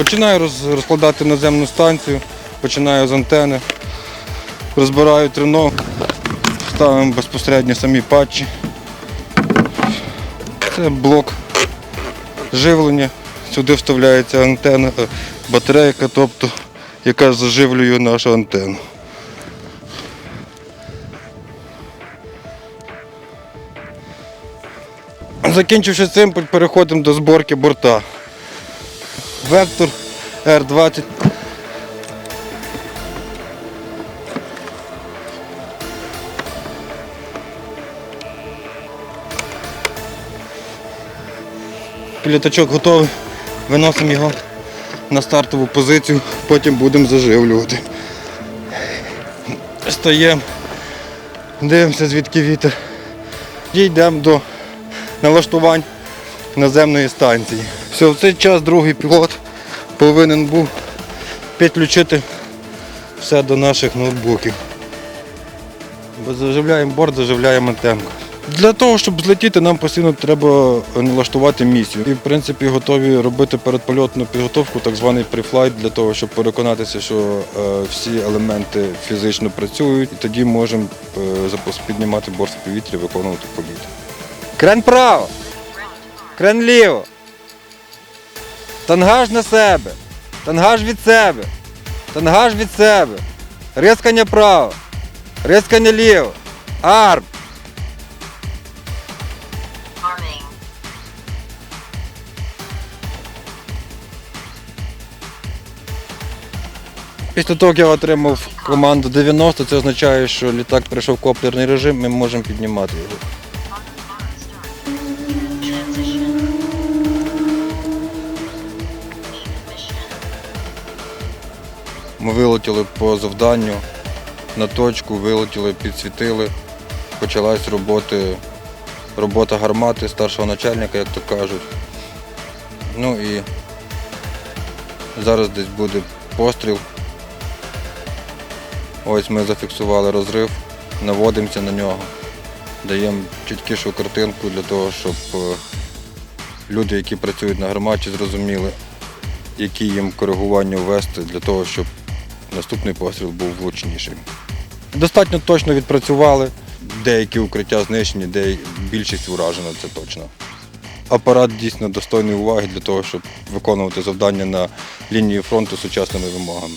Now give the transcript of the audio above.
Починаю розкладати наземну станцію, починаю з антени, розбираю тренок, ставимо безпосередньо самі патчі. Це блок живлення. Сюди вставляється антенна, е, батарейка, тобто, яка заживлює нашу антенну. Закінчивши цим, переходимо до зборки борта. Вектор R20. Літачок готовий. Виносимо його на стартову позицію, потім будемо заживлювати. Стаємо, дивимося, звідки вітер. Дійдемо до налаштувань наземної станції. Все, в цей час другий пілот повинен був підключити все до наших ноутбуків. Заживляємо борт, заживляємо антенку. Для того, щоб злетіти, нам постійно треба налаштувати місію. І в принципі готові робити передпольотну підготовку, так званий префлайт, для того, щоб переконатися, що е, всі елементи фізично працюють, і тоді можемо е, піднімати борт в повітря, виконувати політ. Крен право. Крен ліво. Тангаж на себе. Тангаж від себе. Тангаж від себе. Рискання право. Рискання ліво. Арм. Після того, як я отримав команду 90, це означає, що літак прийшов в коплерний режим, ми можемо піднімати його. Ми вилетіли по завданню на точку, вилетіли, підсвітили. Почалась роботи, робота гармати старшого начальника, як то кажуть. Ну і зараз десь буде постріл. Ось ми зафіксували розрив, наводимося на нього, даємо чіткішу картинку для того, щоб е, люди, які працюють на гарматі, зрозуміли, які їм коригування ввести для того, щоб наступний постріл був влучніший. Достатньо точно відпрацювали. Деякі укриття знищені, де більшість уражена, це точно. Апарат дійсно достойний уваги для того, щоб виконувати завдання на лінії фронту сучасними вимогами.